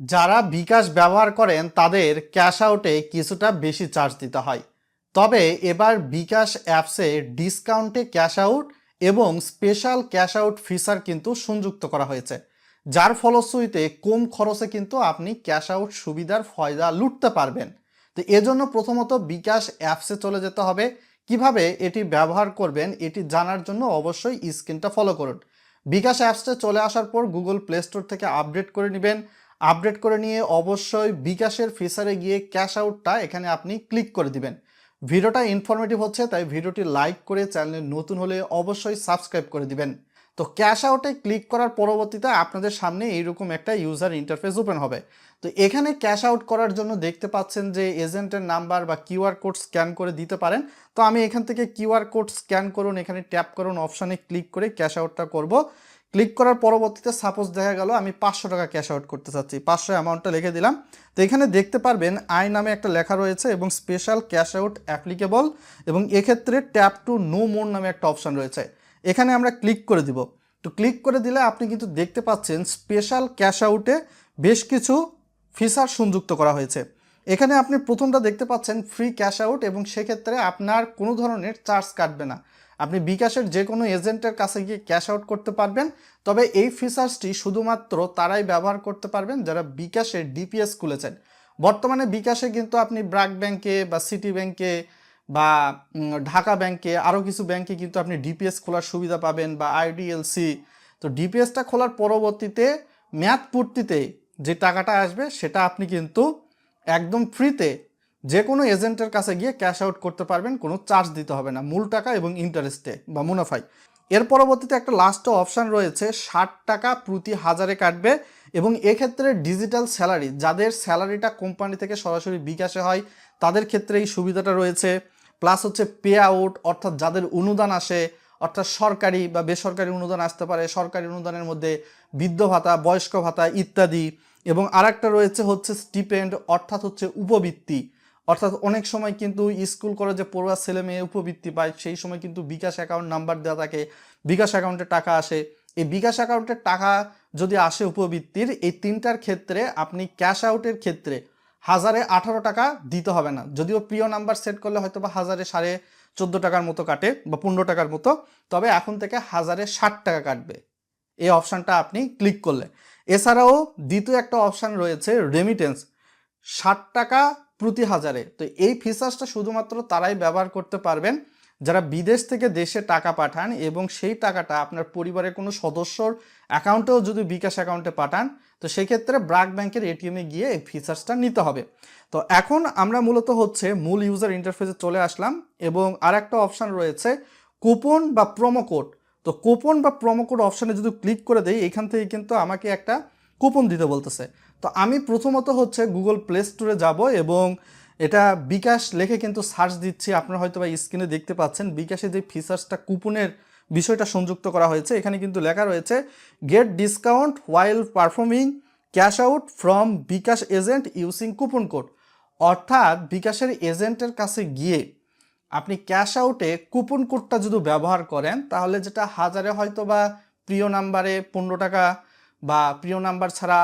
যারা বিকাশ ব্যবহার করেন, তাদের ক্যাশ আউটে কিছুটা বেশি চার্জ দিতে হয়। তবে এবার বিকাশ অ্যাপসে ডিসকাউন্টে ক্যাশ আউট এবং স্পেশাল ক্যাশ আউট ফিচার কিন্তু সংযুক্ত করা হয়েছে। যার ফলশ্রুতিতে কম খরচে কিন্তু আপনি ক্যাশ আউট সুবিধার ফয়দা লুটতে পারবেন। তো এজন্য প্রথমত বিকাশ অ্যাপসে চলে যেতে হবে। কীভাবে এটি ব্যবহার করবেন, এটি জানার জন্য অবশ্যই স্ক্রিনটা ফলো করুন। বিকাশ অ্যাপসে চলে আসার পর গুগল প্লে স্টোর থেকে আপডেট করে নেবেন। আপডেট করে নিয়ে অবশ্যই বিকাশের ফিচারে গিয়ে ক্যাশ আউটটা এখানে আপনি ক্লিক করে দিবেন। ভিডিওটা ইনফরমেটিভ হচ্ছে, তাই ভিডিওটি লাইক করে চ্যানেলে নতুন হলে অবশ্যই সাবস্ক্রাইব করে দিবেন। তো ক্যাশ আউটে ক্লিক করার পরবর্তীতে আপনাদের সামনে এইরকম একটা ইউজার ইন্টারফেস ওপেন হবে। তো এখানে ক্যাশ আউট করার জন্য দেখতে পাচ্ছেন যে এজেন্টের নাম্বার বা কিউআর কোড স্ক্যান করে দিতে পারেন। তো আমি এখান থেকে কিউআর কোড স্ক্যান করুন, এখানে ট্যাপ করুন, অপশানে ক্লিক করে ক্যাশ আউটটা করব। ক্লিক করার পরবর্তীতে সাপোজ দেখা গেল আমি পাঁচশো টাকা ক্যাশ আউট করতে চাচ্ছি, পাঁচশো অ্যামাউন্টটা লিখে দিলাম। তো এখানে দেখতে পারবেন আই নামে একটা লেখা রয়েছে এবং স্পেশাল ক্যাশ আউট অ্যাপ্লিকেবল এবং এক্ষেত্রে ট্যাপ টু নো মোর নামে একটা অপশান রয়েছে। এখানে আমরা ক্লিক করে দিব। তো ক্লিক করে দিলে আপনি কিন্তু দেখতে পাচ্ছেন স্পেশাল ক্যাশ আউটে বেশ কিছু ফিচার সংযুক্ত করা হয়েছে। এখানে আপনি প্রথমটা দেখতে পাচ্ছেন ফ্রি ক্যাশ আউট এবং সেক্ষেত্রে আপনার কোনো ধরনের চার্জ কাটবে না। আপনি বিকাশের যে কোনো এজেন্টের কাছে গিয়ে ক্যাশ আউট করতে পারবেন, তবে এই ফিচার্সটি শুধুমাত্র তারাই ব্যবহার করতে পারবেন যারা বিকাশের ডিপিএস খুলেছেন। বর্তমানে বিকাশে কিন্তু আপনি ব্র্যাক ব্যাংকে বা সিটি ব্যাংকে বা ঢাকা ব্যাংকে আরও কিছু ব্যাংকে কিন্তু আপনি ডিপিএস খোলার সুবিধা পাবেন বা আইডিএলসি তো ডিপিএসটা খোলার পরবর্তীতে, মেয়াদ পূর্তিতে যে টাকাটা আসবে সেটা আপনি কিন্তু একদম ফ্রিতে যে কোনো এজেন্টের কাছে গিয়ে ক্যাশ আউট করতে পারবেন, কোনো চার্জ দিতে হবে না, মূল টাকা এবং ইন্টারেস্টে বা মুনাফায়। এর পরবর্তীতে একটা লাস্ট অপশান রয়েছে, ষাট টাকা প্রতি হাজারে কাটবে এবং এক্ষেত্রে ডিজিটাল স্যালারি যাদের স্যালারিটা কোম্পানি থেকে সরাসরি বিকাশে হয়, তাদের ক্ষেত্রে এই সুবিধাটা রয়েছে। প্লাস হচ্ছে পে আউট অর্থাৎ যাদের অনুদান আসে, অর্থাৎ সরকারি বা বেসরকারি অনুদান আসতে পারে, সরকারি অনুদানের মধ্যে বৃদ্ধ ভাতা, বয়স্ক ভাতা ইত্যাদি। এবং আরেকটা রয়েছে হচ্ছে স্টিপেন্ড অর্থাৎ হচ্ছে উপবৃত্তি। অর্থাৎ অনেক সময় কিন্তু স্কুল কলেজে পড়ুয়া ছেলে মেয়ে উপবৃত্তি পায়, সেই সময় কিন্তু বিকাশ অ্যাকাউন্ট নাম্বার দেওয়া থাকে, বিকাশ অ্যাকাউন্টে টাকা আসে। এই বিকাশ অ্যাকাউন্টের টাকা যদি আসে উপবৃত্তির, এই তিনটার ক্ষেত্রে আপনি ক্যাশ আউটের ক্ষেত্রে হাজারে আঠারো টাকা দিতে হবে না। যদিও প্রিয় নাম্বার সেট করলে হয়তো বা হাজারে সাড়ে চোদ্দ টাকার মতো কাটে বা পনেরো টাকার মতো, তবে এখন থেকে হাজারে ষাট টাকা কাটবে। এই অপশানটা আপনি ক্লিক করলে। এছাড়াও দ্বিতীয় একটা অপশান রয়েছে রেমিটেন্স ষাট টাকা প্রতি হাজারে। তো এই ফিচার্সটা শুধুমাত্র তারাই ব্যবহার করতে পারবেন। যারা বিদেশ থেকে দেশে টাকা পাঠান এবং সেই টাকাটা আপনার পরিবারের কোনো সদস্যর অ্যাকাউন্টেও যদি বিকাশ অ্যাকাউন্টে পাঠান, তো সেক্ষেত্রে ব্রাক ব্যাংকের এটিএমে গিয়ে এই ফিচার্সটা নিতে হবে। তো এখন আমরা মূলত হচ্ছে মূল ইউজার ইন্টারফেসে চলে আসলাম এবং আর একটা অপশান রয়েছে কুপন বা প্রোমো কোড তো কুপন বা প্রোমো কোড অপশানে যদি ক্লিক করে দেই, এখান থেকে কিন্তু আমাকে একটা কুপন দিতে বলতেছে। তো আমি প্রথমত হচ্ছে গুগল প্লে স্টোরে যাব এবং এটা বিকাশ লেখে কিন্তু সার্চ দিচ্ছি। আপনারা হয়তো বা স্ক্রিনে দেখতে পাচ্ছেন, বিকাশে যে ফিচার্সটা কুপনের বিষয়টা সংযুক্ত করা হয়েছে, এখানে কিন্তু লেখা রয়েছে get discount while performing cash out from Bkash agent using coupon code অর্থাৎ বিকাশের এজেন্টের কাছে গিয়ে আপনি ক্যাশ আউটে কুপন কোডটা যদি ব্যবহার করেন, তাহলে যেটা হাজারে হয়তো বা প্রিয় নাম্বারে পনেরো টাকা বা প্রিয় নাম্বার ছাড়া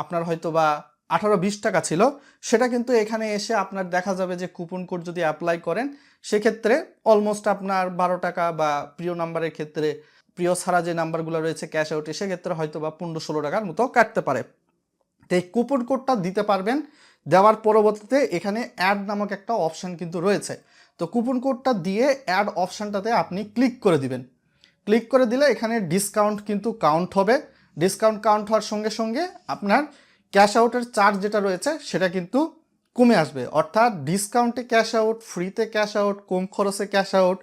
আপনার হয়তো বা আঠারো বিশ টাকা ছিল। সেটা কিন্তু এখানে এসে আপনার দেখা যাবে যে কুপন কোড যদি অ্যাপ্লাই করেন, সেক্ষেত্রে অলমোস্ট আপনার বারো টাকা বা প্রিয় নাম্বারের ক্ষেত্রে, প্রিয় ছাড়া যে নাম্বারগুলো রয়েছে ক্যাশ আউটে সেক্ষেত্রে হয়তো বা পনেরো ষোলো টাকার মতো কাটতে পারে। তো এই কুপন কোডটা দিতে পারবেন। দেওয়ার পরবর্তীতে এখানে অ্যাড নামক একটা অপশান কিন্তু রয়েছে। তো কুপন কোডটা দিয়ে অ্যাড অপশানটাতে আপনি ক্লিক করে দিবেন। ক্লিক করে দিলে এখানে ডিসকাউন্ট কিন্তু কাউন্ট হবে। ডিসকাউন্ট কাউন্ট হওয়ার সঙ্গে সঙ্গে আপনার ক্যাশ আউটের চার্জ যেটা রয়েছে, সেটা কিন্তু কমে আসবে। অর্থাৎ ডিসকাউন্টে ক্যাশ আউট ফ্রিতে ক্যাশ আউট কম খরচে ক্যাশ আউট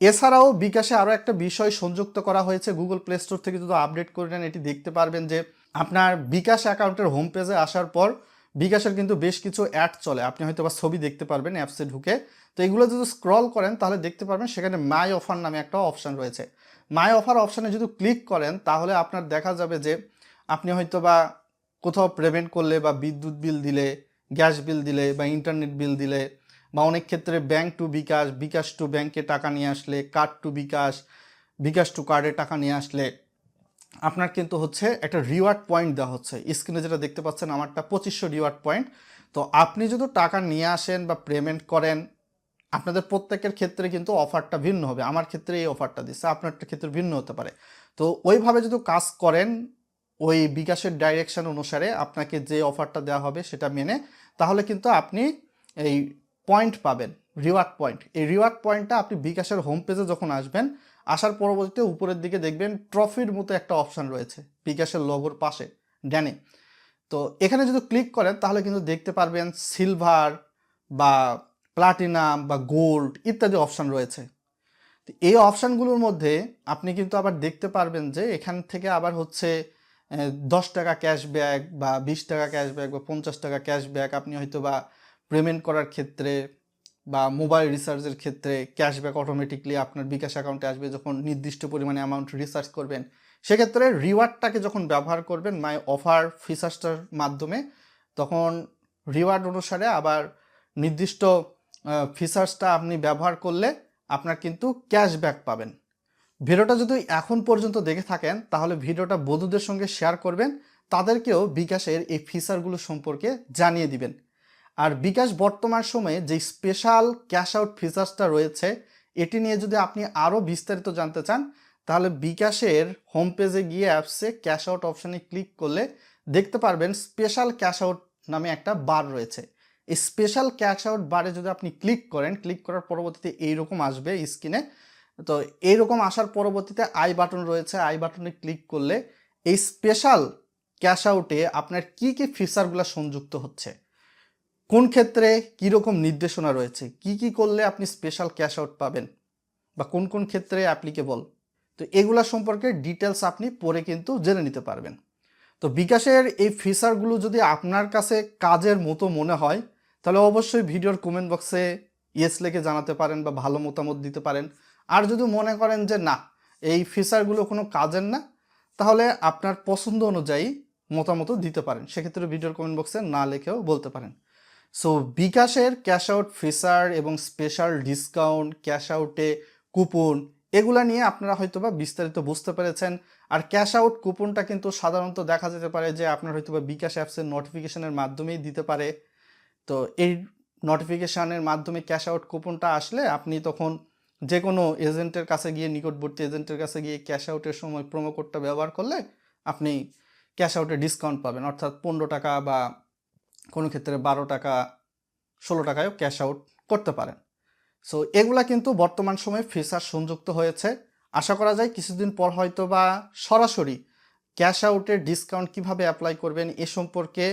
এছাড়াও বিকাশে আরও একটা বিষয় সংযুক্ত করা হয়েছে গুগল প্লে স্টোর থেকে, যদি আপডেট করে নেন, এটি দেখতে পারবেন যে আপনার বিকাশ অ্যাকাউন্টের হোম পেজে আসার পর বিকাশের কিন্তু বেশ কিছু অ্যাড চলে। আপনি হয়তো বা ছবি দেখতে পারবেন অ্যাপসে ঢুকে। তো এগুলো যদি স্ক্রল করেন, তাহলে দেখতে পারবেন সেখানে মাই অফার নামে একটা অপশান রয়েছে। মাই অফার অপশানে যদি ক্লিক করেন, তাহলে আপনার দেখা যাবে যে আপনি হয়তো বা কোথাও পেমেন্ট করলে বা বিদ্যুৎ বিল দিলে গ্যাস বিল দিলে বা ইন্টারনেট বিল দিলে বা অনেক ক্ষেত্রে bank to Bkash Bkash to ব্যাংকে টাকা নিয়ে আসলে card to Bkash Bkash to কার্ডে টাকা নিয়ে আসলে আপনার কিন্তু হচ্ছে একটা রিওয়ার্ড পয়েন্ট দেওয়া হচ্ছে। স্ক্রিনে যেটা দেখতে পাচ্ছেন, আমারটা পঁচিশশো রিওয়ার্ড পয়েন্ট তো আপনি যদি টাকা নিয়ে আসেন বা পেমেন্ট করেন আপনাদের প্রত্যেকের ক্ষেত্রে কিন্তু অফারটা ভিন্ন হবে। আমার ক্ষেত্রে এই অফারটা দিচ্ছে, আপনারটা ক্ষেত্রে ভিন্ন হতে পারে। তো ওইভাবে যদি কাজ করেন, ওই বিকাশের ডাইরেকশন অনুসারে আপনাকে যে অফারটা দেওয়া হবে সেটা মেনে, তাহলে কিন্তু আপনি এই পয়েন্ট পাবেন রিওয়ার্ড পয়েন্ট এই রিওয়ার্ড পয়েন্টটা আপনি বিকাশের হোম পেজে যখন আসবেন, আসার পরবর্তীতে উপরের দিকে দেখবেন ট্রফির মতো একটা অপশান রয়েছে, বিকাশের লোগোর পাশে ড্যানে তো এখানে যদি ক্লিক করেন, তাহলে কিন্তু দেখতে পারবেন সিলভার বা প্লাটিনাম বা গোল্ড ইত্যাদি অপশান রয়েছে। তো এই অপশানগুলোর মধ্যে আপনি কিন্তু আবার দেখতে পারবেন যে এখান থেকে আবার হচ্ছে দশ টাকা ক্যাশব্যাক বা বিশ টাকা ক্যাশব্যাক বা পঞ্চাশ টাকা ক্যাশব্যাক আপনি হয়তো বা পেমেন্ট করার ক্ষেত্রে বা মোবাইল রিচার্জের ক্ষেত্রে ক্যাশব্যাক অটোমেটিকলি আপনার বিকাশ অ্যাকাউন্টে আসবে যখন নির্দিষ্ট পরিমাণে অ্যামাউন্ট রিচার্জ করবেন। সেক্ষেত্রে রিওয়ার্ডটাকে যখন ব্যবহার করবেন মাই অফার ফিচার্সটার মাধ্যমে, তখন রিওয়ার্ড অনুসারে আবার নির্দিষ্ট ফিচার্সটা আপনি ব্যবহার করলে আপনার কিন্তু ক্যাশব্যাক পাবেন। ভিডিওটা যদি এখন পর্যন্ত দেখে থাকেন, তাহলে ভিডিওটা বন্ধুদের সঙ্গে শেয়ার করবেন, তাদেরকেও বিকাশের এই ফিচারগুলো সম্পর্কে জানিয়ে দিবেন। আর বিকাশ বর্তমান সময়ে যে স্পেশাল ক্যাশ আউট ফিচার্সটা রয়েছে, এটি নিয়ে যদি আপনি আরও বিস্তারিত জানতে চান, তাহলে বিকাশের হোম পেজে গিয়ে অ্যাপসে ক্যাশ আউট অপশানে ক্লিক করলে দেখতে পারবেন স্পেশাল ক্যাশ আউট নামে একটা বার রয়েছে। স্পেশাল ক্যাশ আউট বারে যদি আপনি ক্লিক করেন ক্লিক করার পরবর্তীতে এইরকম আসবে স্ক্রিনে তো এইরকম আসার পরবর্তীতে আই বাটন রয়েছে আই বাটনে ক্লিক করলে এই স্পেশাল ক্যাশ আউটে আপনার কি কি ফিচারগুলো সংযুক্ত হচ্ছে? কোন ক্ষেত্রে কীরকম নির্দেশনা রয়েছে? কি কি করলে আপনি স্পেশাল ক্যাশ আউট পাবেন? বা কোন কোন ক্ষেত্রে অ্যাপ্লিকেবল তো এগুলা সম্পর্কে ডিটেলস আপনি পরে কিন্তু জেনে নিতে পারবেন। তো বিকাশের এই ফিচারগুলো যদি আপনার কাছে কাজের মতো মনে হয়, তাহলে অবশ্যই ভিডিওর কমেন্ট বক্সে ইয়েস লেখে জানাতে পারেন বা ভালো মতামত দিতে পারেন। আর যদি মনে করেন যে না, এই ফিচারগুলো কোনো কাজের না, তাহলে আপনার পছন্দ অনুযায়ী মতামত দিতে পারেন। সেক্ষেত্রে ভিডিওর কমেন্ট বক্সে না লিখেও বলতে পারেন। সো বিকাশের ক্যাশ আউট ফিচার এবং স্পেশাল ডিসকাউন্ট ক্যাশ আউটে কুপন এগুলা নিয়ে আপনারা হয়তো বা বিস্তারিত বুঝতে পেরেছেন। আর ক্যাশ আউট কুপনটা কিন্তু সাধারণত দেখা যেতে পারে যে আপনার হয়তো বা বিকাশ অ্যাপসের নোটিফিকেশনের মাধ্যমেই দিতে পারে। তো এই নোটিফিকেশানের মাধ্যমে ক্যাশ আউট কুপনটা আসলে আপনি তখন যে কোনো এজেন্টের কাছে গিয়ে, নিকটবর্তী এজেন্টের কাছে গিয়ে ক্যাশ আউটের সময় প্রোমো কোডটা ব্যবহার করলে আপনি ক্যাশ আউটে ডিসকাউন্ট পাবেন। অর্থাৎ পনেরো টাকা বা কোনো ক্ষেত্রে বারো টাকা, ষোলো টাকায়ও ক্যাশ আউট করতে পারেন। সো এগুলা কিন্তু বর্তমান সময়ে ফিচার সংযুক্ত হয়েছে। আশা করা যায় কিছুদিন পর হয়তো বা সরাসরি ক্যাশ আউটের ডিসকাউন্ট কীভাবে অ্যাপ্লাই করবেন এ সম্পর্কে